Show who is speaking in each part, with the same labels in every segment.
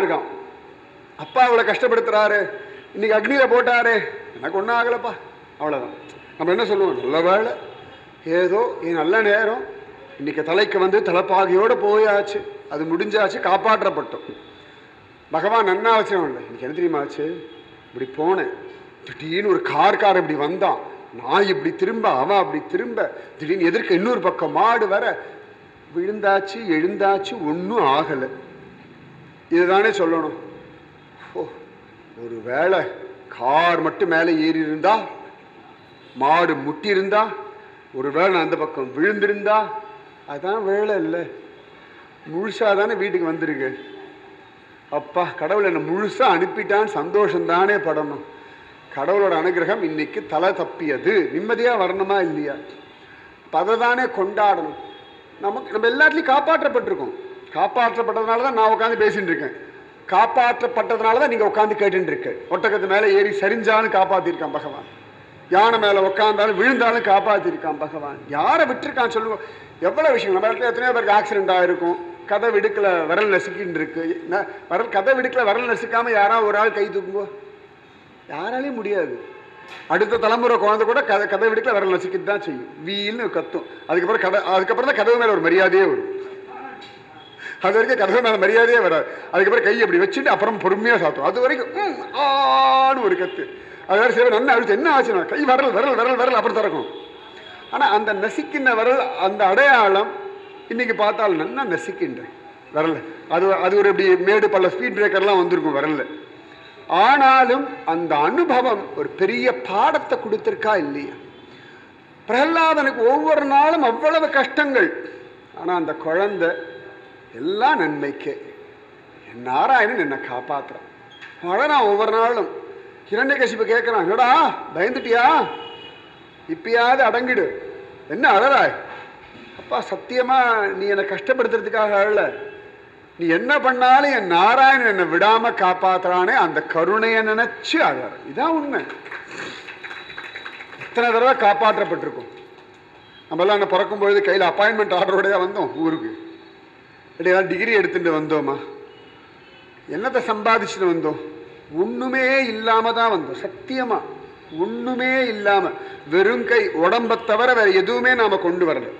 Speaker 1: இருக்கான். அப்பா அவளை கஷ்டப்படுத்துறாரு. இன்னைக்கு அக்னியில போட்டாரு. எனக்கு ஒன்றும் ஆகலப்பா. அவ்வளோதான் நம்ம என்ன சொல்லுவோம்? நல்ல வேலை ஏதோ என் நல்ல நேரம். இன்னைக்கு தலைக்கு வந்து தலைப்பாகையோட போயாச்சு. அது முடிஞ்சாச்சு காப்பாற்றப்பட்டோம். பகவான் நன்னா வச்சவன் இல்லை இன்னைக்கு என்ன தெரியுமா ஆச்சு? இப்படி போனேன். திடீர்னு ஒரு கார் கார் இப்படி வந்தான். நான் இப்படி திரும்ப அவன் அப்படி திரும்ப திடீர்னு எதிர்க்க இன்னொரு பக்கம் மாடு வர. விழுந்தாச்சு எழுந்தாச்சு ஒன்றும் ஆகலை. இதுதானே சொல்லணும். ஓ ஒரு வேளை கார் மட்டும் மேலே ஏறி இருந்தா மாடு முட்டி இருந்தா ஒரு வேளை நான் அந்த பக்கம் விழுந்திருந்தா அதான் வேலை இல்லை. முழுசாக தானே வீட்டுக்கு வந்திருக்கு. அப்பா கடவுள் என்னை முழுசாக அனுப்பிட்டான்னு சந்தோஷம் தானே படணும். கடவுளோட அனுகிரகம் இன்னைக்கு தலை தப்பியது. நிம்மதியாக வரணுமா இல்லையா? பதை அதை தானே கொண்டாடணும். நமக்கு நம்ம எல்லாத்துலேயும் காப்பாற்றப்பட்டிருக்கோம். காப்பாற்றப்பட்டதுனால தான் நான் உட்காந்து பேசிட்டு இருக்கேன். காப்பாற்றப்பட்டதுனால தான் நீங்கள் உட்காந்து கேட்டுட்டு இருக்க. ஒட்டகத்து மேலே ஏறி சரிஞ்சாலும் காப்பாற்றிருக்கான் பகவான். யானை மேலே உட்காந்தாலும் விழுந்தாலும் காப்பாற்றிருக்கான் பகவான். யாரை விட்டுருக்கான் சொல்லுவோம் எவ்வளோ விஷயம். நம்ம இடத்துல எத்தனையோ பேருக்கு ஆக்சிடென்ட் ஆகிருக்கும் கதை விடுக்கல விரல் நசுக்கின்னு இருக்கு. வரல் கதை விடுக்கல விரல் நசுக்காமல் யாராவது ஒரு ஆள் கை தூக்குங்கோ யாராலையும் முடியாது. அடுத்த தலைமுறை குழந்தை கூட கதை கதை விடுக்கல விரல் நசுக்கிட்டு தான் செய்யும். வீல்னு கத்தும். அதுக்கப்புறம் கதை அதுக்கப்புறம் தான் கதவு மேலே ஒரு மரியாதையே வரும். அது வரைக்கும் கதவு மேலே மரியாதையே வராது. அதுக்கப்புறம் கை அப்படி வச்சுட்டு அப்புறம் பொறுமையாக சாத்தும் அது வரைக்கும் ஆடு ஒரு கத்து. அது வேறு சேவை நல்லா அழுத்து என்ன ஆச்சுன்னா கை வரல் விரல் விரல் விரல் அப்புறம் திறக்கும். ஆனால் அந்த நசிக்கின்ற விரல் அந்த அடையாளம் இன்னைக்கு பார்த்தால் நல்லா நசிக்கின்றேன் வரல. அது அது ஒரு இப்படி மேடு பல ஸ்பீட் பிரேக்கர்லாம் வந்திருக்கும் வரல ஆனாலும் அந்த அனுபவம் ஒரு பெரிய பாடத்தை கொடுத்துருக்கா இல்லையா? பிரகலாதனுக்கு ஒவ்வொரு நாளும் அவ்வளவு கஷ்டங்கள். ஆனால் அந்த குழந்தை எல்லாம் நன்மைக்கே. என் நாராயணன் என்னை காப்பாத்துறான். அழறான் ஒவ்வொரு நாளும். இரண்யகசிப்பு கேட்குறான் என்னடா பயந்துட்டியா? இப்பயாவது அடங்கிடு. என்ன அழறாய்? அப்பா சத்தியமா நீ என்னை கஷ்டப்படுத்துறதுக்காக அழல. நீ என்ன பண்ணாலும் என் நாராயணன் என்னை விடாமல் காப்பாத்துறானே அந்த கருணையை நினச்சி அழற. இதான் உண்மை. எத்தனை தடவை காப்பாற்றப்பட்டிருக்கோம். நம்மளாம் என்ன பிறக்கும் பொழுது கையில் அப்பாயின்மெண்ட் ஆர்டரோடய வந்தோம் ஊருக்கு. இடையா டிகிரி எடுத்துட்டு வந்தோமா? என்னத்தை சம்பாதிச்சுட்டு வந்தோம்? ஒன்றுமே இல்லாமல் தான் வந்தோம் சத்தியமாக ஒன்றுமே இல்லாமல் வெறும் கை உடம்பை தவிர வேறு எதுவுமே நாம் கொண்டு வரல.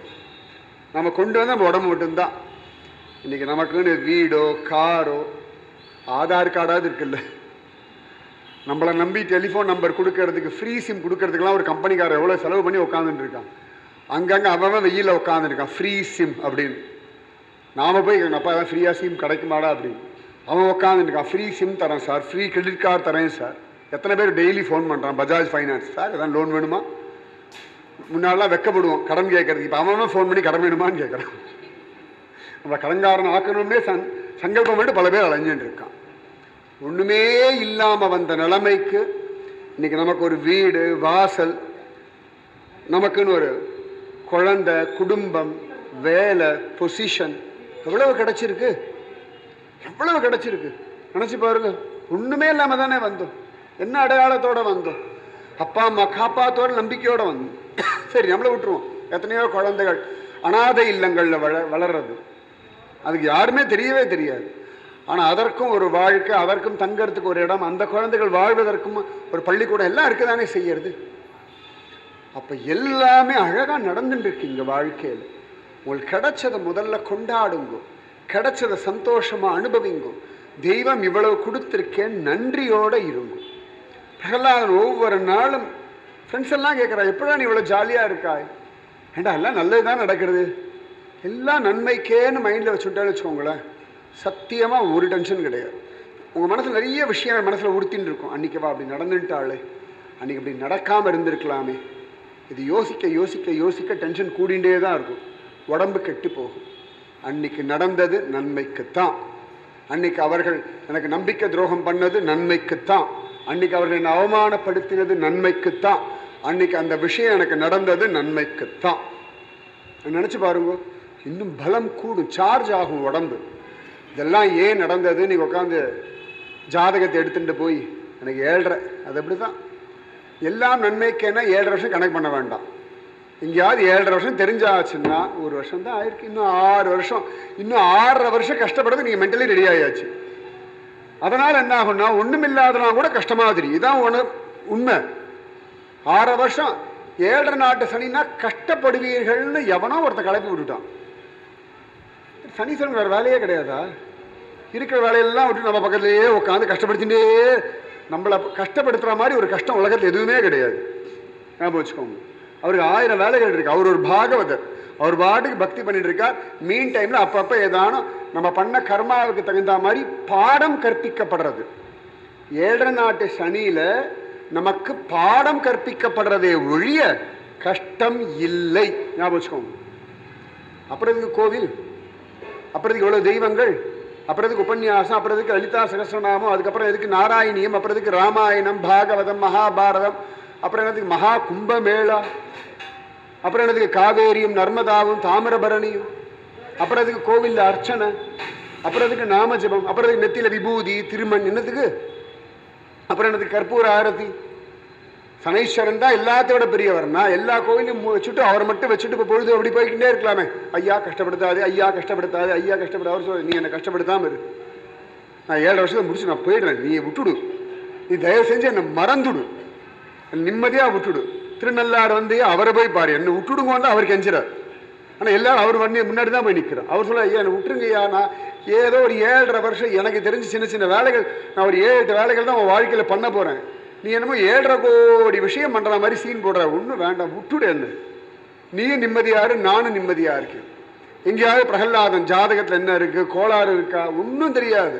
Speaker 1: நாம் கொண்டு வந்து நம்ம உடம்பு மட்டும்தான். இன்றைக்கி நமக்குன்னு வீடோ காரோ ஆதார் கார்டாவது இருக்குல்ல. நம்மளை நம்பி டெலிஃபோன் நம்பர் கொடுக்கறதுக்கு ஃப்ரீ சிம் கொடுக்கறதுக்கெல்லாம் ஒரு கம்பெனிக்காரர் எவ்வளோ செலவு பண்ணி உட்காந்துட்டு இருக்கான். அங்கங்கே அவன் வெயிலில் உட்காந்துருக்கான் ஃப்ரீ சிம் அப்படின்னு. நாம் போய் எங்கள் அப்பா தான் ஃப்ரீயாக சிம் கிடைக்குமாடா அப்படின்னு. அவன் உட்காந்துருக்கான் ஃப்ரீ சிம் தரேன் சார் ஃப்ரீ கிரெடிட் கார்டு தரேன் சார் எத்தனை பேர் டெய்லி ஃபோன் பண்ணுறான் பஜாஜ் ஃபைனான்ஸ் சார் எதாவது லோன் வேணுமா? முன்னாடிலாம் வெக்கப்படுவோம் கடன் கேட்கறதுக்கு. இப்போ அவன் ஃபோன் பண்ணி கடன் வேணுமான்னு கேட்குறான். நம்ம கடன்காரன் ஆக்கணும்னே சங் சங்கல்பம் பண்ணிட்டு பல பேர் அலைஞ்சுட்டு இருக்கான். ஒன்றுமே இல்லாமல் வந்த நிலைமைக்கு இன்னைக்கு நமக்கு ஒரு வீடு வாசல் நமக்குன்னு ஒரு குழந்தை குடும்பம் வேலை பொசிஷன் எவ்வளவு கிடச்சிருக்கு? எவ்வளவு கிடச்சிருக்கு? நினச்சி பாருங்க. ஒன்றுமே இல்லாமல் தானே வந்தோம். என்ன அடையாளத்தோட வந்தோம்? அப்பா அம்மா காப்பாத்தோட நம்பிக்கையோடு வந்தோம். சரி நம்மளை விட்டுருவோம். எத்தனையோ குழந்தைகள் அனாதை இல்லங்களில் வள வளர்றது. அதுக்கு யாருமே தெரியவே தெரியாது. ஆனால் அதற்கும் ஒரு வாழ்க்கை அதற்கும் தங்கறதுக்கு ஒரு இடம் அந்த குழந்தைகள் வாழ்வதற்கும் ஒரு பள்ளிக்கூடம் எல்லாம் இருக்குதானே செய்யறது? அப்போ எல்லாமே அழகாக நடந்துட்டு இருக்கு இங்கே வாழ்க்கையில். உங்களுக்கு கிடைச்சதை முதல்ல கொண்டாடுங்கோ. கிடைச்சதை சந்தோஷமாக அனுபவிங்கோ. தெய்வம் இவ்வளவு கொடுத்துருக்கேன் நன்றியோட இருங்கோ. பிரகலாதன் ஒவ்வொரு நாளும் ஃப்ரெண்ட்ஸ் எல்லாம் கேட்குறா எப்படா நீ இவ்வளோ ஜாலியாக இருக்காய்? ஏண்டா எல்லாம் நல்லது தான் நடக்கிறது எல்லாம் நன்மைக்கேன்னு மைண்டில் வச்சுட்டேன்னு வச்சுக்கோங்களேன். சத்தியமாக ஒரு டென்ஷன் கிடையாது. உங்கள் மனசில் நிறைய விஷயம் மனசில் உறுத்தின்னு இருக்கும். அன்றைக்கி வா அப்படி நடந்துட்டாளே. அன்றைக்கி அப்படி நடக்காமல் இருந்திருக்கலாமே. இது யோசிக்க யோசிக்க யோசிக்க டென்ஷன் கூடிண்டே தான் இருக்கும். உடம்பு கெட்டு போகும். அன்னைக்கு நடந்தது நன்மைக்குத்தான். அன்னைக்கு அவர்கள் எனக்கு நம்பிக்கை துரோகம் பண்ணது நன்மைக்குத்தான். அன்னைக்கு அவர்கள் என்னை அவமானப்படுத்தினது நன்மைக்குத்தான். அன்னைக்கு அந்த விஷயம் எனக்கு நடந்தது நன்மைக்குத்தான். நினச்சி பாருங்க இன்னும் பலம் கூடும் சார்ஜ் ஆகும் உடம்பு. இதெல்லாம் ஏன் நடந்தது? நீ உட்காந்து ஜாதகத்தை எடுத்துட்டு போய் எனக்கு ஏழ்ரை அது அப்படி தான் எல்லாம் நன்மைக்கேன்னா ஏழரை வருஷம் கணக்கு பண்ண வேண்டாம். எங்கேயாவது ஏழரை வருஷம் தெரிஞ்சாச்சுன்னா ஒரு வருஷம் தான் ஆயிருக்கு. இன்னும் ஆறு வருஷம். இன்னும் ஆறரை வருஷம் கஷ்டப்படுறது நீங்கள் மென்டலி ரெடி ஆயாச்சு. அதனால் என்ன ஆகும்னா ஒண்ணுமில்லாதனா கூட கஷ்டமாக தெரியும். இதான் ஒண்ணு உண்மை. ஆறரை வருஷம். ஏழரை நாட்டு சனினா கஷ்டப்படுவீர்கள்னு எவனோ ஒருத்த கலப்பி விட்டுட்டான். சனீஸ்வரன் வேறு வேலையே கிடையாதா? இருக்கிற வேலையெல்லாம் விட்டு நம்ம பக்கத்துலேயே உட்காந்து கஷ்டப்படுத்திட்டே நம்மளை கஷ்டப்படுத்துகிற மாதிரி ஒரு கஷ்டம் உலகத்தில் எதுவுமே கிடையாது. ஞாபகம் வச்சுக்கோங்க. அவருக்கு ஆயிரம் வேலைகள் இருக்கு. அவர் ஒரு பாகவதர். அவர் பாட்டுக்கு பக்தி பண்ணிட்டு இருக்கார் மீன் டைம்ல அப்பப்ப ஏதானும் நம்ம பண்ண கர்மாவுக்கு தகுந்த மாதிரி பாடம் கற்பிக்கப்படுறது. ஏழரை நாட்டு சனியில நமக்கு பாடம் கற்பிக்கப்படுறதே ஒழிய கஷ்டம் இல்லை. ஞாபகம் வச்சுக்கோங்க. அப்புறம் கோவில் அப்புறதுக்கு எதுக்கு தெய்வங்கள் அப்புறதுக்கு உபன்யாசம் அப்புறதுக்கு லலிதா சகசிரநாமம் அதுக்கப்புறம் எதுக்கு நாராயணியம் அப்புறதுக்கு ராமாயணம் பாகவதம் மகாபாரதம் அப்புறம் என்னதுக்கு மகா கும்பமேளா? அப்புறம் என்னதுக்கு காவேரியும் நர்மதாவும் தாமிரபரணியும்? அப்புறம் அதுக்கு கோவிலில் அர்ச்சனை? அப்புறம் எதுக்கு நாமஜபம்? அப்புறம் அதுக்கு நெத்தியில் விபூதி திருமண் என்னத்துக்கு அப்புறம் என்னதுக்கு கற்பூர ஆரதி? சனீஸ்வரன் தான் எல்லாத்தோட பெரியவர்னா எல்லா கோயிலையும் வச்சுட்டு அவரை மட்டும் வச்சுட்டு இப்போ பொழுது அப்படி போய்கிட்டே இருக்கலாமே. ஐயா கஷ்டப்படுத்தாது ஐயா கஷ்டப்படுத்தாது ஐயா கஷ்டப்பட அவர் சொல்ல நீ என்னை கஷ்டப்படுத்தாம இரு. நான் ஏழு வருஷத்தை முடிச்சு நான் போயிடுறேன். நீ விட்டுடு. நீ தயவு செஞ்சு என்னை மறந்துடு. நிம்மதியாக விட்டுடு. திருநள்ளாறு வந்து அவரை போய் பாரு. என்னை விட்டுடுங்கன்னு அவர் கெஞ்சிறார் ஆனால் எல்லாரும் அவர் வண்டி முன்னாடி தான் போய் நிற்கிறோம் அவர் சொல்ல ஐயா என்னை விட்டுருங்க ஐயா நான் ஏதோ ஒரு ஏழரை வருஷம் எனக்கு தெரிஞ்சு சின்ன சின்ன வேலைகள் நான் ஒரு ஏழு எட்டு வேலைகள் தான் உன் வாழ்க்கையில் பண்ண போகிறேன் நீ என்னமோ ஏழரை கோடி விஷயம் பண்ணுற மாதிரி சீன் போடுற. ஒன்றும் வேண்டாம் விட்டுடு என்ன. நீயும் நிம்மதியாரு நானும் நிம்மதியா இருக்கேன். எங்கேயாவது பிரகல்லாதன் ஜாதகத்தில் என்ன இருக்கு? கோளாறு இருக்கா? ஒன்றும் தெரியாது.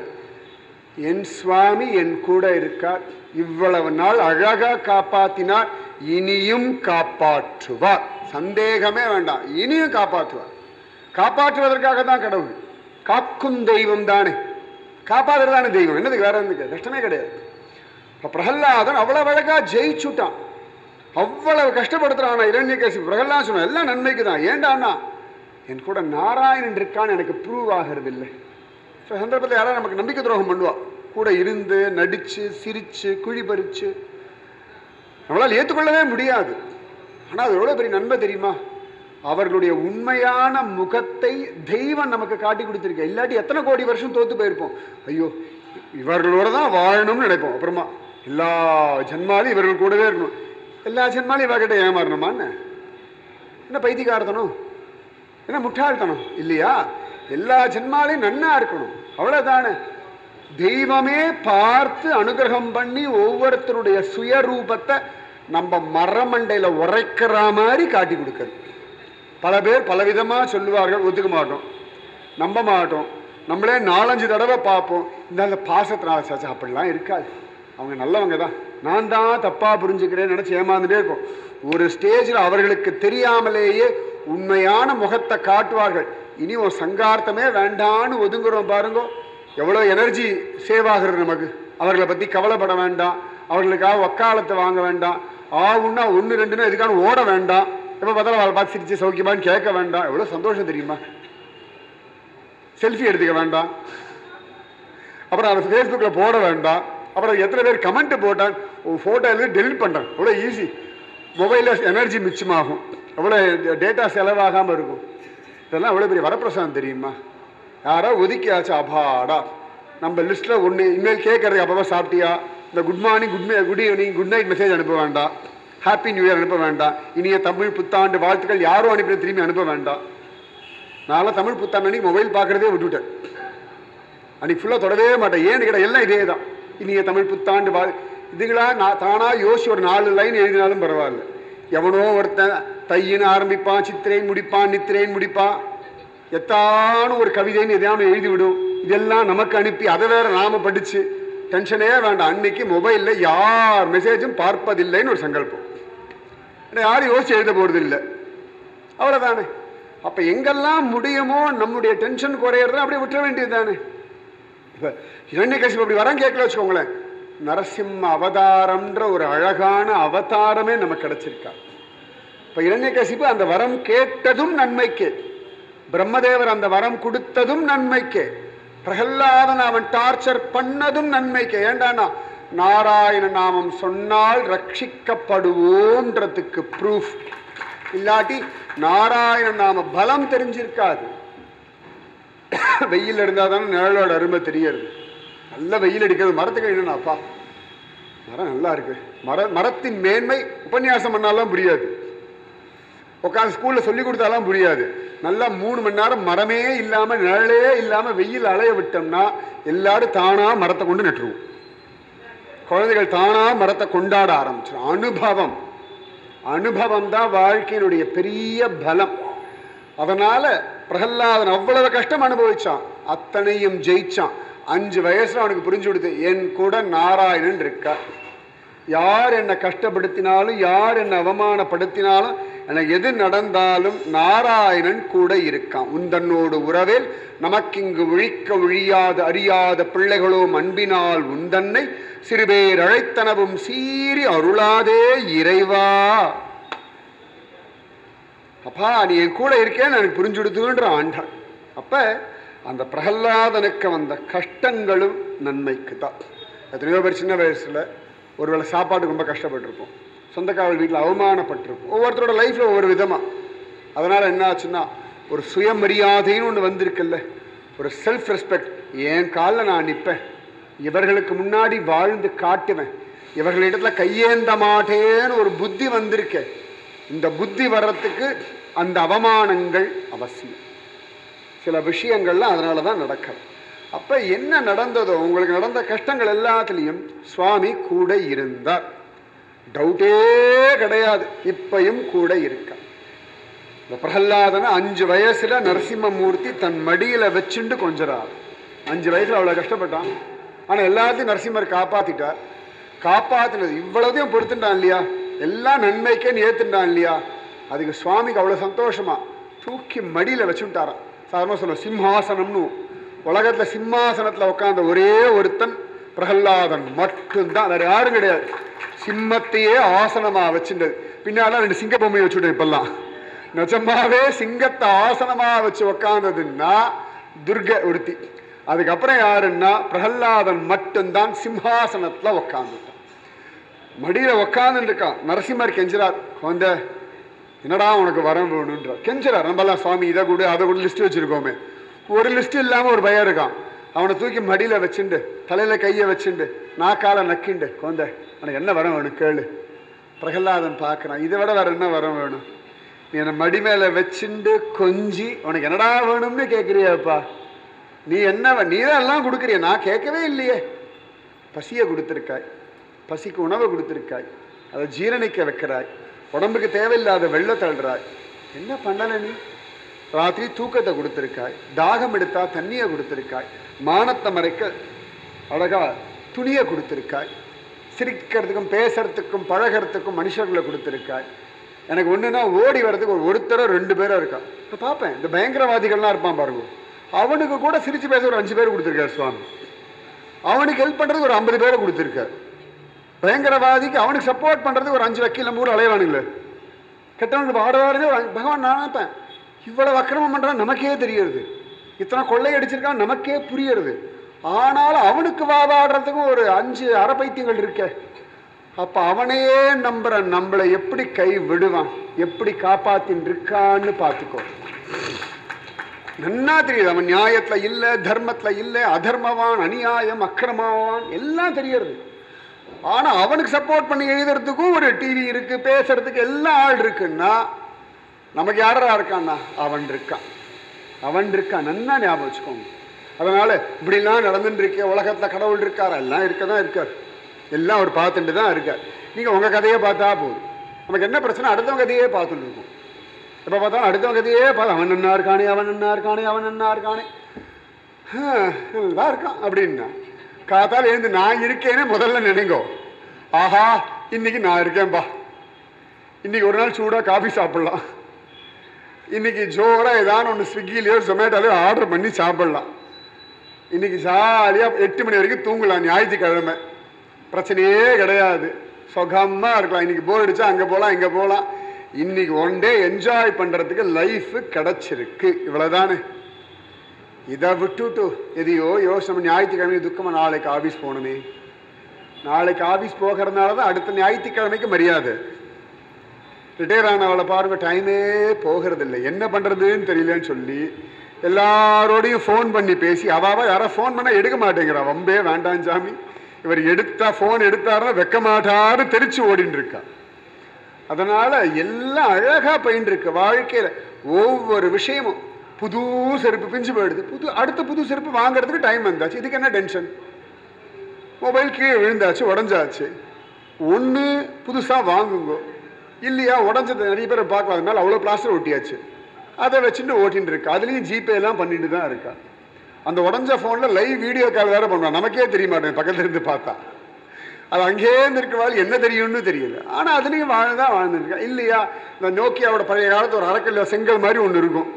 Speaker 1: என் சுவாமி என் கூட இருக்கார். இவ்வளவு நாள் அழகா காப்பாத்தினார். இனியும் காப்பாற்றுவார். சந்தேகமே வேண்டாம். இனியும் காப்பாற்றுவார். காப்பாற்றுவதற்காக தான் கடவுள். காக்கும் தெய்வம் தானே. காப்பாற்றுறதானே தெய்வம். என்னதுக்கு வேற எதுக்கு? கஷ்டமே கிடையாது. இப்போ பிரகல்லாதன் அவ்வளவு அழகா ஜெயிச்சுட்டான். அவ்வளவு கஷ்டப்படுத்துறான் இரண்யகசி. பிரகலாதன் சொன்ன எல்லாம் நன்மைக்கு தான் ஏண்டான்னா என் கூட நாராயணன் இருக்கான்னு எனக்கு ப்ரூவ் ஆகிறது இல்லை சில சந்தர்ப்பத்தில் யாராவது நமக்கு நம்பிக்கை துரோகம் பண்ணுவா. கூட இருந்து நடித்து சிரித்து குழி பறித்து நம்மளால் ஏற்றுக்கொள்ளவே முடியாது. ஆனால் அது எவ்வளோ பெரிய நன்மை தெரியுமா? அவர்களுடைய உண்மையான முகத்தை தெய்வம் நமக்கு காட்டி கொடுத்துருக்க. இல்லாட்டி எத்தனை கோடி வருஷம் தோத்து போயிருப்போம். ஐயோ இவர்களோட தான் வாழணும்னு நினைப்போம். அப்புறமா எல்லா ஜென்மாலும் இவர்கள் கூடவே இருக்கணும். எல்லா ஜென்மாலையும் இவர்கிட்ட ஏமாறணுமான்னு என்ன பைத்தியக்காரத்தனம்? என்ன முட்டாள்தனம்? இல்லையா? எல்லா ஜென்மாலையும் நன்னா இருக்கணும். அவ்வளவுதானே? தெய்வமே பார்த்து அனுகிரகம் பண்ணி ஒவ்வொருத்தருடைய சுயரூபத்தை நம்ம மரமண்டையில உரைக்கிற மாதிரி காட்டி கொடுக்குறது. பல பேர் பலவிதமா சொல்லுவார்கள் ஒத்துக்க மாட்டோம். நம்ப மாட்டோம். நம்மளே நாலஞ்சு தடவை பார்ப்போம். இந்த அந்த பாசத்தினால சாச்சா அப்படிலாம் இருக்காது. அவங்க நல்லவங்க தான். நான் தான் தப்பா புரிஞ்சுக்கிறேன்னு நினைச்சு ஏமாந்துட்டே இருக்கும் ஒரு ஸ்டேஜில் அவர்களுக்கு தெரியாமலேயே உண்மையான முகத்தை காட்டுவார்கள். இனி உன் சங்கார்த்தமே வேண்டான்னு ஒதுங்குறோம் பாருங்க. எவ்வளோ எனர்ஜி சேவ் ஆகுறது நமக்கு. அவர்களை பற்றி கவலைப்பட வேண்டாம். அவர்களுக்காக வக்காலத்தை வாங்க வேண்டாம். ஆகுன்னா ஒன்று ரெண்டுன்னா இதுக்கான ஓட வேண்டாம். எப்போ பார்த்தாலும் அவளை பார்த்து சிரிச்சு சௌக்கியமான்னு கேட்க வேண்டாம். எவ்வளோ சந்தோஷம் தெரியுமா? செல்ஃபி எடுத்துக்க வேண்டாம். அப்புறம் அதை ஃபேஸ்புக்கில் போட வேண்டாம். அப்புறம் எத்தனை பேர் கமெண்ட்டு போட்டான் உன் ஃபோட்டோ எழுதி டெலிட் பண்ணுறேன் எவ்வளோ ஈஸி மொபைலில் எனர்ஜி மிச்சமாகும். எவ்வளோ டேட்டா செலவாகாமல் இருக்கும். இதெல்லாம் அவ்வளோ பெரிய வரப்பிரசாதம் தெரியுமா? யாரோ ஒதுக்கியாச்சு அபாடா. நம்ம லிஸ்ட்டில் ஒன்று இனிமேல் கேட்கறதுக்கு அப்பப்போ சாப்பிட்டியா? இந்த good morning good good evening good night message அனுப்ப வேண்டாம் ஹாப்பி நியூ இயர் அனுப்ப வேண்டாம் இனிய தமிழ் புத்தாண்டு வாழ்த்துக்கள் யாரும் அனுப்பின திரும்பி அனுப்ப வேண்டாம் நான்லாம் தமிழ் புத்தாண்டு மொபைல் பார்க்குறதே விட்டுவிட்டேன் அன்னைக்கு ஃபுல்லாக தொடவே மாட்டேன். ஏன்னு கேட்டால் எல்லாம் இதே தான் இனிய தமிழ் புத்தாண்டு வாழ் இதுங்களா நான் தானாக யோசிச்சு ஒரு நாலு லைன் எழுதினாலும் பரவாயில்ல. எவனோ ஒருத்தன் தையின்னு ஆரம்பிப்பான் சித்திரைன்னு முடிப்பான் நித்திரைன்னு முடிப்பான். எத்தானும் ஒரு கவிதைன்னு எதையானு எழுதிவிடும் இதெல்லாம் நமக்கு அனுப்பி அதை வேற நாம படிச்சு டென்ஷனே வேண்டாம். அன்னைக்கு மொபைலில் யார் மெசேஜும் பார்ப்பதில்லைன்னு ஒரு சங்கல்பம். யாரும் யோசிச்சு எழுத போகிறது இல்லை அவ்வளோதானே அப்போ எங்கெல்லாம் முடியுமோ நம்முடைய டென்ஷன் குறையிறத அப்படியே விட்டுற வேண்டியது தானே இப்போ இரண்யகசிப்பு அப்படி வரேன் கேட்கல வச்சுக்கோங்களேன். நரசிம்ம அவதாரம்ன்ற ஒரு அழகான அவதாரமே நமக்கு கிடைச்சிருக்கா. இப்போ இரண்யகசிப்பு அந்த வரம் கேட்டதும் நன்மைக்கு. பிரம்மதேவர் அந்த வரம் கொடுத்ததும் நன்மைக்கு. பிரகல்லாதன் அவன் டார்ச்சர் பண்ணதும் நன்மைக்கு. ஏண்டானா? நாராயண நாமம் சொன்னால் ரட்சிக்கப்படுவோன்றதுக்கு ப்ரூஃப் இல்லாட்டி நாராயண நாம பலம் தெரிஞ்சிருக்காது. வெயில் இருந்தால் தானே நிழலோட அருமை தெரியறது. நல்ல வெயில் அடிக்கிறது மரத்துக்கு எழுதுனா அப்பா. மரம் நல்லா இருக்கு. மர மரத்தின் மேன்மை உபன்யாசம் பண்ணாலும் புரியாது. உட்காந்து ஸ்கூல்ல சொல்லி கொடுத்தாலும் புரியாது. நல்லா மூணு மணி நேரம் மரமே இல்லாமல் நிழலே இல்லாமல் வெயில் அலைய விட்டோம்னா எல்லாரும் தானாக மரத்தை கொண்டு நட்டுருவோம். குழந்தைகள் தானாக மரத்தை கொண்டாட ஆரம்பிச்சிடும் அனுபவம். அனுபவம் தான் வாழ்க்கையினுடைய பெரிய பலம். அதனால் பிரகல்லாதன் அவ்வளவு கஷ்டம் அனுபவிச்சான். அத்தனையும் ஜெயிச்சான். அஞ்சு வயசுல அவனுக்கு புரிஞ்சு கொடுத்து என் கூட நாராயணன் இருக்கா? யார் என்னை கஷ்டப்படுத்தினாலும் யார் என்னை அவமானப்படுத்தினாலும் எனக்கு எது நடந்தாலும் நாராயணன் கூட இருக்கான். உந்தன்னோடு உறவில் நமக்கிங்கு ஒழிக்க ஒழியாத அறியாத பிள்ளைகளோம் அன்பினால் உந்தன்னை சிறுபேர் அழைத்தனவும் சீறி அருளாதே இறைவா. அப்பா நீ என் கூட இருக்கேன்னு எனக்கு புரிஞ்சு கொடுத்துன்ற ஆண்டாள். அப்ப அந்த பிரகல்லாதனுக்கு வந்த கஷ்டங்களும் நன்மைக்கு தான் எத்தனையோ பேர் சின்ன வயசில் ஒருவேளை சாப்பாடு ரொம்ப கஷ்டப்பட்டிருப்போம். சொந்தக்காரர்கள் வீட்டில் அவமானப்பட்டிருப்போம். ஒவ்வொருத்தரோட லைஃப்பில் ஒவ்வொரு விதமாக அதனால் என்ன ஆச்சுன்னா ஒரு சுயமரியாதைன்னு ஒன்று வந்திருக்குல்ல. ஒரு செல்ஃப் ரெஸ்பெக்ட் என் காலில் நான் நிற்பேன் இவர்களுக்கு முன்னாடி வாழ்ந்து காட்டுவேன். இவர்களிடத்துல கையேந்த மாட்டேன்னு ஒரு புத்தி வந்திருக்கேன் இந்த புத்தி வர்றதுக்கு அந்த அவமானங்கள் அவசியம். சில விஷயங்கள்லாம் அதனால தான் நடக்கிறது அப்போ என்ன நடந்ததோ உங்களுக்கு நடந்த கஷ்டங்கள் எல்லாத்துலேயும் சுவாமி கூட இருந்தார். டவுட்டே கிடையாது. இப்பையும் கூட இருக்க இந்த பிரகல்லாதனை அஞ்சு வயசுல நரசிம்மமூர்த்தி தன் மடியில வச்சுண்டு கொஞ்சறார் அஞ்சு வயசுல அவ்வளோ கஷ்டப்பட்டான். ஆனால் எல்லாத்தையும் நரசிம்மர் காப்பாத்திட்டார். காப்பாத்தினது இவ்வளோதையும் பொறுத்துட்டான் இல்லையா? எல்லாம் நன்மைக்கேன்னு ஏத்துட்டான் இல்லையா? அதுக்கு சுவாமிக்கு அவ்வளோ சந்தோஷமா தூக்கி மடியில வச்சுட்டாரான் சாதாரணமாக சொல்ல சிம்ஹாசனம்னு உலகத்தில் சிம்மாசனத்தில் உட்காந்த ஒரே ஒருத்தன் பிரகல்லாதன் மட்டும்தான் வேறு யாரும் கிடையாது. சிம்மத்தையே ஆசனமாக வச்சுட்டது. பின்னால் ரெண்டு சிங்க பொம்மையை வச்சுட்டேன் இப்பெல்லாம். நிஜமாவே சிங்கத்தை ஆசனமாக வச்சு உக்காந்ததுன்னா துர்க ஒருத்தி. அதுக்கப்புறம் யாருன்னா பிரகல்லாதன் மட்டும்தான் சிம்ஹாசனத்தில் உக்காந்துட்டான். மடியில் உக்காந்துருக்கான் நரசிம்மர் கெஞ்சிறார் வந்த என்னடா உனக்கு வரம் வேணுன்றா கெஞ்சரா நம்மலாம் சுவாமி இதை கொடு அதை கொடு லிஸ்ட் வச்சுருக்கோமே. ஒரு லிஸ்ட் இல்லாமல் ஒரு பயம் இருக்கான். அவனை தூக்கி மடியில் வச்சுண்டு தலையில் கையை வச்சுண்டு நாக்கால நக்கிண்டு கொந்த உனக்கு என்ன வரம் வேணும் கேளு. பிரகலாதன் பார்க்குறான். இதை விட வேற என்ன வரம் வேணும்? நீ என்னை மடி மேலே வச்சுண்டு கொஞ்சி உனக்கு என்னடா வேணும்னு கேட்குறியாப்பா நீ என்ன நீ தான் எல்லாம் கொடுக்குறிய. நான் கேட்கவே இல்லையே. பசியை கொடுத்துருக்காய். பசிக்கு உணவை கொடுத்துருக்காய். அதை ஜீரணிக்க வைக்கிறாய். உடம்புக்கு தேவையில்லாத வெள்ளை தள்ளுறாய். என்ன பண்ணலை நீ? ராத்திரி தூக்கத்தை கொடுத்துருக்காய். தாகம் எடுத்தா தண்ணியை கொடுத்துருக்காய். மானத்தை மறைக்க அழகா துணியை கொடுத்துருக்காய். சிரிக்கிறதுக்கும் பேசுறதுக்கும் பழகிறதுக்கும் மனுஷர்களை கொடுத்துருக்காய். எனக்கு ஒன்றுன்னா ஓடி வர்றதுக்கு ஒரு ஒருத்தரோ ரெண்டு பேரோ இருக்கா? இப்போ பார்ப்பேன் இந்த பயங்கரவாதிகள்லாம் இருப்பான் பாருங்க. அவனுக்கு கூட சிரித்து பேச ஒரு அஞ்சு பேர் கொடுத்துருக்காரு சுவாமி. அவனுக்கு ஹெல்ப் பண்ணுறதுக்கு ஒரு ஐம்பது பேரை கொடுத்துருக்காரு. பயங்கரவாதிக்கு அவனுக்கு சப்போர்ட் பண்ணுறது ஒரு அஞ்சு வக்கீல் நம்ம ஊர் அலைவானுங்களே கெட்டவனுக்கு பாடுவாருங்க பகவான் நான் நினைப்பேன் இவ்வளோ அக்கிரமம் பண்ணுறான் நமக்கே தெரியறது இத்தனை கொள்ளை அடிச்சிருக்கான் நமக்கே புரியறது ஆனாலும் அவனுக்கு வாதாடுறதுக்கும் ஒரு அஞ்சு அறப்பைத்தியங்கள் இருக்கே. அப்போ அவனையே நம்புற நம்மளை எப்படி கை விடுவான் எப்படி காப்பாத்தின் இருக்கான்னு பார்த்துக்கோ. நன்னா தெரியுது அவன் நியாயத்துல இல்லை தர்மத்துல இல்லை அதர்மவான் அநியாயம் அக்கிரமவான் எல்லாம் தெரியறது ஆனால் அவனுக்கு சப்போர்ட் பண்ணி எழுதுறதுக்கும் ஒரு டிவி இருக்குது பேசுறதுக்கு எல்லாம் ஆள் இருக்குன்னா நமக்கு யாரா இருக்கான்னா அவன் இருக்கான். அவன் இருக்கான் நன்னா ஞாபகம் வச்சுக்கோங்க. அதனால் இப்படிலாம் நடந்துட்டு உலகத்தில் கடவுள் இருக்கார் எல்லாம் இருக்க தான் இருக்கார். எல்லாம் அவர் பார்த்துட்டு தான் இருக்கார். நீங்கள் உங்கள் கதையை பார்த்தா போதும். நமக்கு என்ன பிரச்சனை? அடுத்தவங்க கதையே பார்த்துட்டு இருக்கும். எப்போ பார்த்தாலும் அடுத்தவங்க கதையே பார்த்து அவன் நன்னா இருக்கானே அவன் நன்னா இருக்கானே அவன் நன்னா இருக்கானே. நல்லா இருக்கான் அப்படின்னா காத்தால் எழுந்து நான் இருக்கேனே முதல்ல நினைங்கோ. ஆஹா இன்னைக்கு நான் இருக்கேன்பா இன்னைக்கு ஒரு நாள் சூடாக காஃபி சாப்பிட்லாம். இன்னைக்கு ஜோராக ஏதாவது ஒன்று ஸ்விக்கிலேயோ ஜொமேட்டோலையோ ஆர்டர் பண்ணி சாப்பிட்லாம். இன்னைக்கு ஜாலியாக எட்டு மணி வரைக்கும் தூங்கலாம் ஞாயிற்றுக்கிழமை. பிரச்சனையே கிடையாது. சுகமாக இருக்கலாம். இன்னைக்கு போர் அடிச்சா அங்கே போகலாம் இங்கே போகலாம் இன்னைக்கு ஒன் டே என்ஜாய் பண்ணுறதுக்கு லைஃப் கிடச்சிருக்கு. இவ்வளோதானே இதை விட்டுட்டு எதையோ யோசனை ஞாயிற்றுக்கிழமை துக்கமாக நாளைக்கு ஆஃபீஸ் போகணுமே. நாளைக்கு ஆஃபீஸ் போகிறதுனால தான் அடுத்த ஞாயிற்றுக்கிழமைக்கு மரியாதை. ரிட்டையர் ஆனவளை பாருங்கள் டைமே போகிறதில்லை. என்ன பண்ணுறதுன்னு தெரியலன்னு சொல்லி எல்லாரோடையும் ஃபோன் பண்ணி பேசி அவாவா யாரோ ஃபோன் பண்ணால் எடுக்க மாட்டேங்கிறா. வம்பே வேண்டாம் சாமி. இவர் எடுத்தா ஃபோன் எடுத்தாருன்னா வைக்க மாட்டாரு தெரிச்சு ஓடின்னு இருக்கா எல்லாம் அழகாக பயின்று இருக்கு ஒவ்வொரு விஷயமும் புது செருப்பு பிஞ்சு போயிடுது. புது அடுத்த புது செருப்பு வாங்குறதுக்கு டைம் வந்தாச்சு. இதுக்கு என்ன டென்ஷன் மொபைல் கீழே விழுந்தாச்சு உடஞ்சாச்சு. ஒன்று புதுசாக வாங்குங்க. இல்லையா உடஞ்சது நிறைய பேரை பார்க்கலாம் அதனால அவ்வளோ பிளாஸ்டர் ஒட்டியாச்சு. அதை வச்சுட்டு ஓட்டின்னு இருக்கா. அதுலேயும் ஜிபே எல்லாம் பண்ணிட்டு தான் இருக்கா. அந்த உடஞ்ச ஃபோனில் லைவ் வீடியோ கால் வேறு பண்ணுவான் நமக்கே தெரிய மாட்டேன் பக்கத்தில் இருந்து பார்த்தா. அது அங்கேயே இருந்திருக்கவாள் என்ன தெரியும்னு தெரியல. ஆனால் அதுலேயும் வாழ்தான் வாழ்ந்துருக்கா. இல்லையா இந்த நோக்கியாவோட பழைய காலத்து ஒரு அறக்கல்ல செங்கல் மாதிரி ஒன்று இருக்கும்.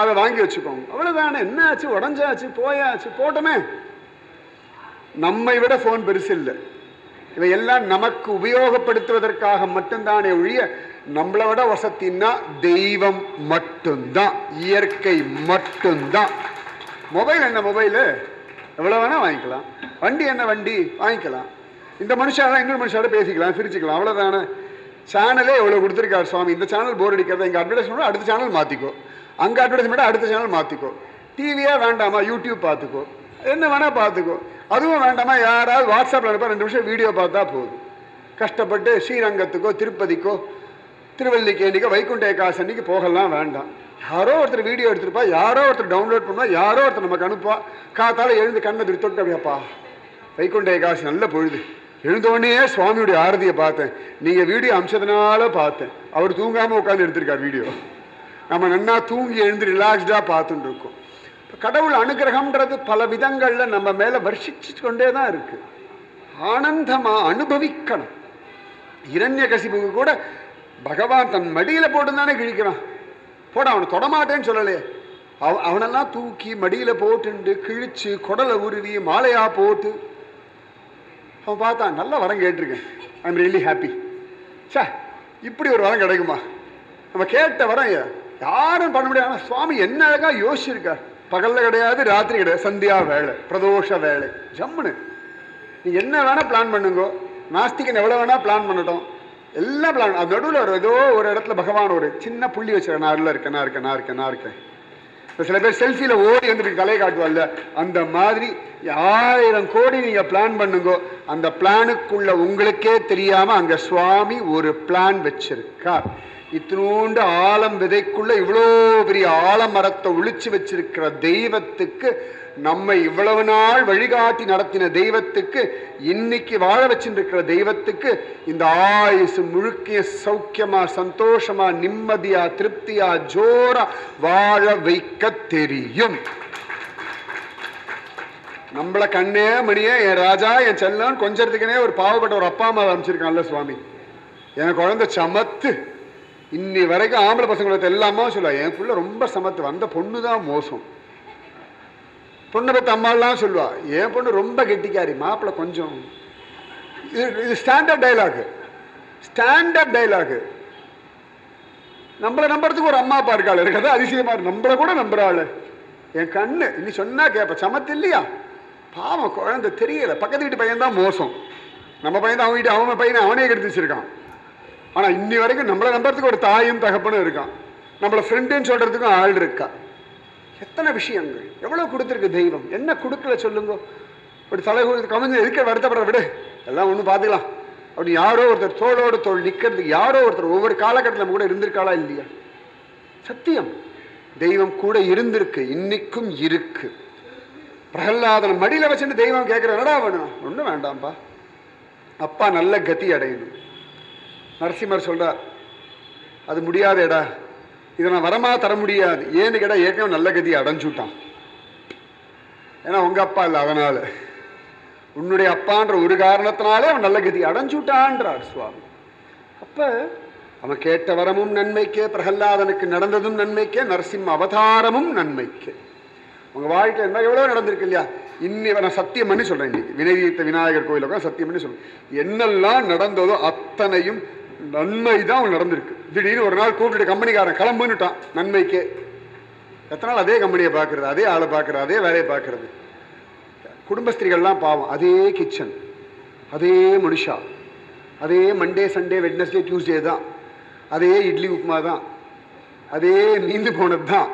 Speaker 1: அதை வாங்கி வச்சுக்கோங்க. அவ்வளோதானே என்ன ஆச்சு உடஞ்சாச்சு? போயாச்சு? போட்டோமே. நம்மை விட ஃபோன் பெருசு இல்லை. இவையெல்லாம் நமக்கு உபயோகப்படுத்துவதற்காக மட்டும்தானே ஒழிய நம்மளை விட வசத்தின்னா தெய்வம் மட்டும்தான். இயற்கை மட்டும்தான். மொபைல் என்ன மொபைலு? எவ்வளோ வேணால் வாங்கிக்கலாம். வண்டி என்ன வண்டி? வாங்கிக்கலாம். இந்த மனுஷாலாம் இன்னொரு மனுஷாவோட பேசிக்கலாம் சிரிச்சுக்கலாம். அவ்வளோதானே சேனலே எவ்வளோ கொடுத்துருக்காரு சுவாமி. இந்த சேனல் போர் அடிக்கிறத இங்கே அட்வர்டைஸ்மெண்ட் அடுத்த சேனல் மாற்றிக்கோ அங்கே அட்வர்டைஸ்மெண்ட் அடுத்த சேனல் மாற்றிக்கோ டிவியே வேண்டாமா? யூடியூப் பார்த்துக்கோ. என்ன வேணால் பார்த்துக்கோ. அதுவும் வேண்டாமா? யாராவது வாட்ஸ்அப்பில் அனுப்ப ரெண்டு நிமிஷம் வீடியோ பார்த்தா போதும். கஷ்டப்பட்டு ஸ்ரீரங்கத்துக்கோ திருப்பதிக்கோ திருவல்லிக்கேணிக்கோ வைகுண்ட ஏகாசனிக்கு போகலாம் வேண்டாம். யாரோ ஒருத்தர் வீடியோ எடுத்துருப்பா யாரோ ஒருத்தர் டவுன்லோட் பண்ணுவா யாரோ ஒருத்தர் நமக்கு அனுப்பா காத்தால எழுந்து கண்ணை திருப்பி தொட்டு அப்படியாப்பா வைகுண்ட ஏகாசி நல்ல பொழுது. எழுந்தோடனே சுவாமியுடைய ஆரதியை பார்த்தேன். நீங்கள் வீடியோ அம்சத்தினால பார்த்தேன். அவர் தூங்காமல் உட்காந்து எடுத்திருக்கார் வீடியோ நம்ம நன்னா தூங்கி எழுந்து ரிலாக்ஸ்டாக பார்த்துட்டு இருக்கோம் இப்போ கடவுள் அனுகிரகம்ன்றது பல விதங்களில் நம்ம மேலே வர்ஷிச்சு கொண்டே தான் இருக்குது ஆனந்தமாக அனுபவிக்கணும். இரண்ய கசிப்புக்கு கூட பகவான் தன் மடியில் போட்டு தானே கிழிக்கிறான். போட அவனை தொடமாட்டேன்னு சொல்லலையே அவ அவனெல்லாம் தூக்கி மடியில் போட்டுண்டு கிழிச்சு குடலை உருவி மாலையாக போட்டு. அவன் பார்த்தான் நல்ல வரம் கேட்டிருக்கேன். ஐம் ரியலி ஹாப்பி சே இப்படி ஒரு வரம் கிடைக்குமா? நம்ம கேட்ட வரம் ஏன்? யாரும் பண்ண முடியாது. ஆனால் சுவாமி என்ன அழகா யோசிச்சிருக்கார் பகல்ல கிடையாது ராத்திரி கிடையாது சந்தியா வேலை பிரதோஷ வேலை. ஜம்முன்னு நீ என்ன வேணா பிளான் பண்ணுங்கோ. நாஸ்திகன் எவ்வளோ வேணா பிளான் பண்ணட்டும். எல்லாம் பிளான் அது நடுவில் ஒரு ஏதோ ஒரு இடத்துல பகவான் ஒரு சின்ன புள்ளி வச்சிருக்கேன் நான் இல்லை இருக்கேன் நான் இருக்கேன் நான் இருக்கேன் நான் இருக்கேன். சில பேர் செல்ஃபியில் ஓடி வந்துட்டு கலை காட்டுவாள்ல. அந்த மாதிரி ஆயிரம் கோடி நீங்க பிளான் பண்ணுங்கோ. அந்த பிளானுக்குள்ள உங்களுக்கே தெரியாமல் அங்கே சுவாமி ஒரு பிளான் வச்சிருக்கார். இத்தினோண்டு ஆழம் விதைக்குள்ள இவ்வளோ பெரிய ஆலமரத்தை ஒழிச்சு வச்சிருக்கிற தெய்வத்துக்கு நம்மை இவ்வளவு நாள் வழிகாட்டி நடத்தின தெய்வத்துக்கு இன்னைக்கு வாழ வச்சுருக்கிற தெய்வத்துக்கு இந்த ஆயுசு முழுக்கிய சௌக்கியமா சந்தோஷமா நிம்மதியா திருப்தியா ஜோரா வாழ வைக்க தெரியும். நம்மள கண்ணே மணியே என் ராஜா என் செல்லன் கொஞ்சத்துக்குனே ஒரு பாவப்பட்ட ஒரு அப்பா அம்மா அமைச்சிருக்கான்ல சுவாமி. என் குழந்தை சமத்து. இன்னி வரைக்கும் ஆம்பளை பசங்களுக்கு எல்லாமே சொல்லுவாள் என் புள்ள ரொம்ப சமத்து அந்த பொண்ணு தான் மோசம். பொண்ணை பற்றி அம்மாலாம் சொல்லுவாள் என் பொண்ணு ரொம்ப கெட்டிக்காரி மாப்பிள்ளை கொஞ்சம். இது இது ஸ்டாண்டர்ட் டைலாகு ஸ்டாண்டர்ட் டைலாகு நம்மளை நம்புறதுக்கு ஒரு அம்மா அப்பா இருக்காள் இருக்கதா அதிசயமா இருக்கு. நம்மளை கூட நம்புறாள். என் கண்ணு இன்னி சொன்னா கேட்ப சமத்து இல்லையா? பாவம் குழந்தை தெரியல. பக்கத்து வீட்டு பையன் தான் மோசம். நம்ம பையன் தான் அவன் வீட்டு அவன் பையனை அவனே கெடுத்து வச்சிருக்கான். ஆனால் இன்னி வரைக்கும் நம்மளை நம்புறதுக்கு ஒரு தாயும் தகப்பனும் இருக்கான். நம்மளை ஃப்ரெண்டுன்னு சொல்கிறதுக்கும் ஆள் இருக்கா? எத்தனை விஷயங்கள்? எவ்வளோ கொடுத்துருக்கு தெய்வம்? என்ன கொடுக்கல சொல்லுங்க? ஒரு தலை கமஞ்சு எதுக்க வருத்தப்படுற விடு. எல்லாம் ஒன்றும் பார்த்துக்கலாம். அப்படி யாரோ ஒருத்தர் தோளோடு தோள் நிற்கிறதுக்கு யாரோ ஒருத்தர் ஒவ்வொரு காலகட்டத்தில் கூட இருந்திருக்காளா இல்லையா? சத்தியம். தெய்வம் கூட இருந்திருக்கு இன்னைக்கும் இருக்கு. பிரகல்லாதன் மடியில் வச்சுட்டு தெய்வம் கேட்குற என்னடா வேணும்? ஒன்றும் வேண்டாம்ப்பா. அப்பா நல்ல கதி அடையணும். நரசிம்மர் சொல்கிறார் அது முடியாதேடா. இதை நான் வரமா தர முடியாது. ஏன்னு கேட்டால் ஏற்கனவே நல்ல கதியை அடைஞ்சுட்டான் ஏன்னா உங்க அப்பா இல்லை அதனால். உன்னுடைய அப்பான்ற ஒரு காரணத்தினாலே அவன் நல்ல கதி அடைஞ்சுட்டான்றார் சுவாமி. அப்ப அவன் கேட்ட வரமும் நன்மைக்கே பிரகல்லாதனுக்கு நடந்ததும் நன்மைக்கே நரசிம்ம அவதாரமும் நன்மைக்கே. உங்க வாழ்க்கை என்ன எவ்வளோ நடந்திருக்கு இல்லையா? இன்னி நான் சத்தியம் பண்ணி சொல்கிறேன் இன்னைக்கு. வினயதீர்த்த விநாயகர் கோயிலுக்கு சத்தியம் பண்ணி சொல்கிறேன் என்னெல்லாம் நடந்ததோ அத்தனையும் நன்மை தான் அவன் நடந்திருக்கு. திடீர்னு ஒரு நாள் கூப்பிட்டு கம்பெனிக்காரன் கிளம்புன்னுட்டான். நன்மைக்கே. எத்தனை நாள் அதே கம்பெனியை பார்க்கறது அதே ஆளை பார்க்கறது அதே வேலையை பார்க்கறது. குடும்பஸ்திரிகள்லாம் பாவம். அதே கிச்சன் அதே மனுஷா. அதே மண்டே சண்டே வெட்னஸ்டே டியூஸ்டே தான். அதே இட்லி உப்புமா தான். அதே மீந்து போனது தான்.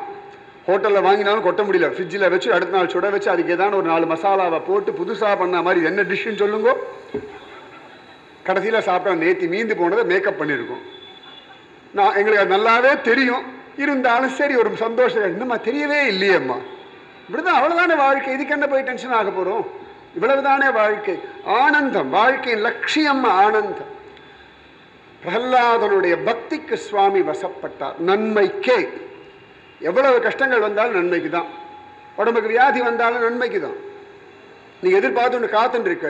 Speaker 1: ஹோட்டலில் வாங்கினாலும் கொட்ட முடியல. ஃப்ரிட்ஜில் வச்சு அடுத்த நாள் சுட வச்சு அதுக்கு ஏதாவது ஒரு நாலு மசாலாவை போட்டு புதுசாக பண்ண மாதிரி என்ன டிஷ்ஷுன்னு சொல்லுங்க. கடைசியில் சாப்பிட்டோம் நேத்தி மீந்து போனதை மேக்கப் பண்ணியிருக்கோம் நான் எங்களுக்கு அது நல்லாவே தெரியும். இருந்தாலும் சரி ஒரு சந்தோஷம். இன்னும்மா தெரியவே இல்லையேம்மா. இப்படிதான் அவ்வளவுதானே வாழ்க்கை. இதுக்கு என்ன போய் டென்ஷன் ஆக போகிறோம் இவ்வளவுதானே வாழ்க்கை. ஆனந்தம். வாழ்க்கையின் லட்சியம் ஆனந்தம். பிரகல்லாதனுடைய பக்திக்கு சுவாமி வசப்பட்டார். நன்மைக்கே. எவ்வளவு கஷ்டங்கள் வந்தாலும் நன்மைக்கு தான் உடம்புக்கு வியாதி வந்தாலும் நன்மைக்கு தான் நீ எதிர்பார்த்து ஒன்று காத்துன்னு இருக்க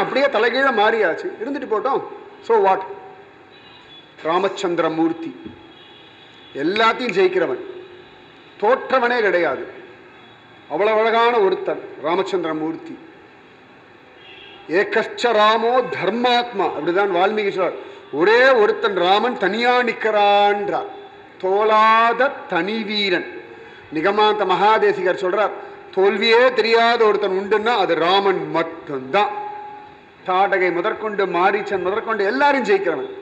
Speaker 1: அப்படியே தலைகீழ மாறியாச்சு. இருந்துட்டு போட்டோம். ஸோ வாட் ராமச்சந்திர மூர்த்தி எல்லாத்தையும் ஜெயிக்கிறவன். தோற்றவனே கிடையாது. அவ்வளவு அழகான ஒருத்தன் ராமச்சந்திர மூர்த்தி ஏகச்ச ராமோ தர்மாத்மா. அப்படிதான் வால்மீகி சொல்றார். ஒரே ஒருத்தன் ராமன் தனியா நிற்கிறான்றார் தோலாத தனி வீரன். நிகமாந்த மகாதேசிகர் சொல்றார் தோல்வியே தெரியாத ஒருத்தன் உண்டுன்னா அது ராமன் மட்டும்தான். தாடகை முதற்கொண்டு மாரீச்சன் முதற்கொண்டு எல்லாரும் ஜெயிக்கிறவன்.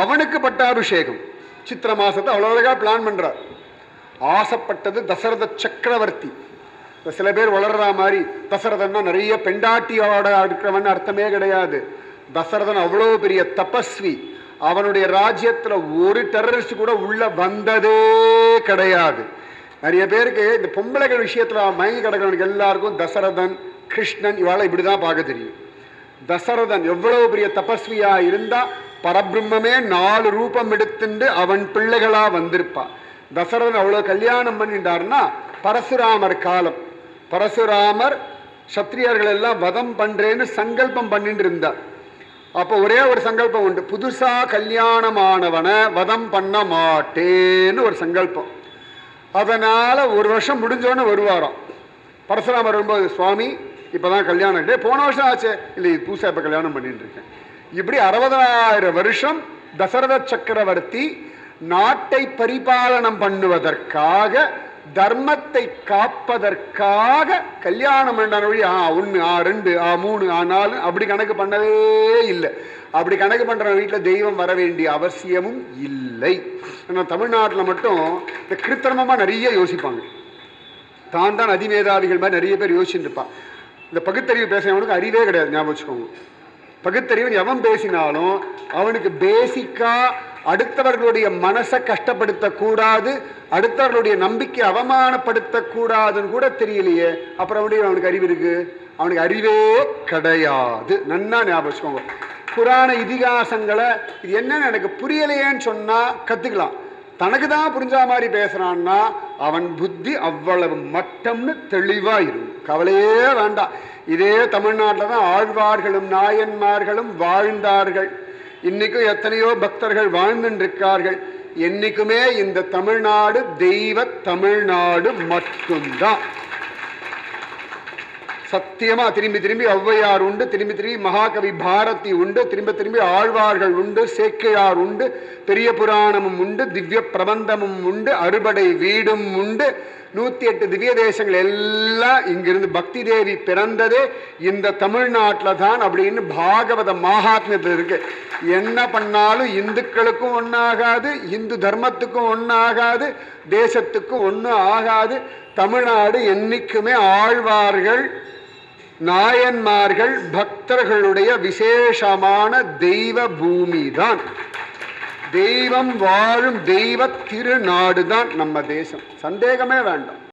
Speaker 1: அவனுக்கு பட்டாபிஷேகம். சித்திர மாசத்தை அவ்வளோ அழகாக பிளான் பண்ணுறார் ஆசைப்பட்டது தசரத சக்கரவர்த்தி. சில பேர் வளர்ற மாதிரி தசரதன்னா நிறைய பெண்டாட்டியோட இருக்கிறவன் அர்த்தமே கிடையாது. தசரதன் அவ்வளோ பெரிய தபஸ்வி. அவனுடைய ராஜ்யத்தில் ஒரு டெரரிஸ்ட் கூட உள்ள வந்ததே கிடையாது. நிறைய பேருக்கு இந்த பொம்பளைகள் விஷயத்தில் மயங்கி கிடக்கிறவனுக்கு எல்லாருக்கும் தசரதன் கிருஷ்ணன் இவாளை இப்படிதான் பார்க்க தெரியும். தசரதன் எவ்வளவு பெரிய தபஸ்வியா இருந்தா பரபிரம்மே நாலு ரூபம் எடுத்துண்டு அவன் பிள்ளைகளா வந்திருப்பா. தசரதன் அவ்வளவு கல்யாணம் பண்ணிட்டார்னா பரசுராமர் காலம். பரசுராமர் சத்திரியர்கள் எல்லாம் வதம் பண்றேன்னு சங்கல்பம் பண்ணிட்டு இருந்தார். அப்போ ஒரே ஒரு சங்கல்பம் உண்டு. புதுசா கல்யாணமானவனை வதம் பண்ண மாட்டேன்னு ஒரு சங்கல்பம். அதனால ஒரு வருஷம் முடிஞ்சோன்னு வருவாராம். பரசுராமர் வரும்போது சுவாமி இப்பதான் கல்யாணம் டே போன வருஷம் ஆச்சு. இல்லை புதுசாக இப்போ இப்ப கல்யாணம் பண்ணிட்டு இருக்கேன். இப்படி அறுபதாயிரம் வருஷம் தசரத சக்கரவர்த்தி நாட்டை பரிபாலனம் பண்ணுவதற்காக தர்மத்தை காப்பதற்காக கல்யாணம் பண்ண வழி ஆ ஒன்று ஆ ரெண்டு ஆ மூணு ஆ நாலு அப்படி கணக்கு பண்ணவே இல்லை. அப்படி கணக்கு பண்ற வீட்டில் தெய்வம் வர வேண்டிய அவசியமும் இல்லை. ஆனால் தமிழ்நாட்டில் மட்டும் இந்த கிருத்திரமமாக நிறைய யோசிப்பாங்க. தான் தான் அதிமேதாவிகள் மாதிரி நிறைய பேர் யோசிச்சுட்டு இருப்பான் இந்த பகுத்தறிவு பேசினவனுக்கு அறிவே கிடையாது ஞாபகம் வச்சுக்கோங்க. பகுத்தறிவு எவன் பேசினாலும் அவனுக்கு பேசிக்கா அடுத்தவர்களுடைய மனசை கஷ்டப்படுத்தக்கூடாது அடுத்தவர்களுடைய நம்பிக்கை அவமானப்படுத்தக்கூடாதுன்னு கூட தெரியலையே அப்புறம் எப்படி அவனுக்கு அறிவு இருக்கு? அவனுக்கு அறிவே கிடையாது. நன்னா ஞாபகம் வச்சுக்கோங்க. புராண இதிகாசங்களை இது என்னன்னு எனக்கு புரியலையேன்னு சொன்னா கத்துக்கலாம். தனக்கு தான் புரிஞ்சா மாதிரி பேசுறான்னா அவன் புத்தி அவ்வளவு மட்டம்னு தெளிவா இருக்கும் கவலையே வேண்டாம். இதே தமிழ்நாட்டில் தான் ஆழ்வார்களும் நாயன்மார்களும் வாழ்ந்தார்கள். இன்னைக்கும் எத்தனையோ பக்தர்கள் வாழ்ந்துருக்கார்கள் என்னைக்குமே இந்த தமிழ்நாடு தெய்வ தமிழ்நாடு மட்டும்தான். சத்தியமா திரும்பி திரும்பி ஔவையார் உண்டு திரும்பி திரும்பி மகாகவி பாரதி உண்டு திரும்ப திரும்பி ஆழ்வார்கள் உண்டு சேக்கையார் உண்டு பெரிய புராணமும் உண்டு திவ்ய பிரபந்தமும் உண்டு அறுபடை வீடும் உண்டு. நூத்தி எட்டு திவ்ய தேசங்கள் எல்லாம் இங்கிருந்து பக்தி தேவி பிறந்ததே இந்த தமிழ்நாட்டில் தான் அப்படின்னு பாகவத மகாத்மியத்தில் இருக்கு. என்ன பண்ணாலும் இந்துக்களுக்கும் ஒன்றாகாது இந்து தர்மத்துக்கும் ஒன்றாகாது தேசத்துக்கும் ஒன்றும் ஆகாது. தமிழ்நாடு என்றைக்குமே ஆழ்வார்கள் நாயன்மார்கள் பக்தர்களுடைய விசேஷமான தெய்வ பூமி தான் தெய்வம் வாழும் தெய்வ திருநாடு தான் நம்ம தேசம். சந்தேகமே வேண்டாம்.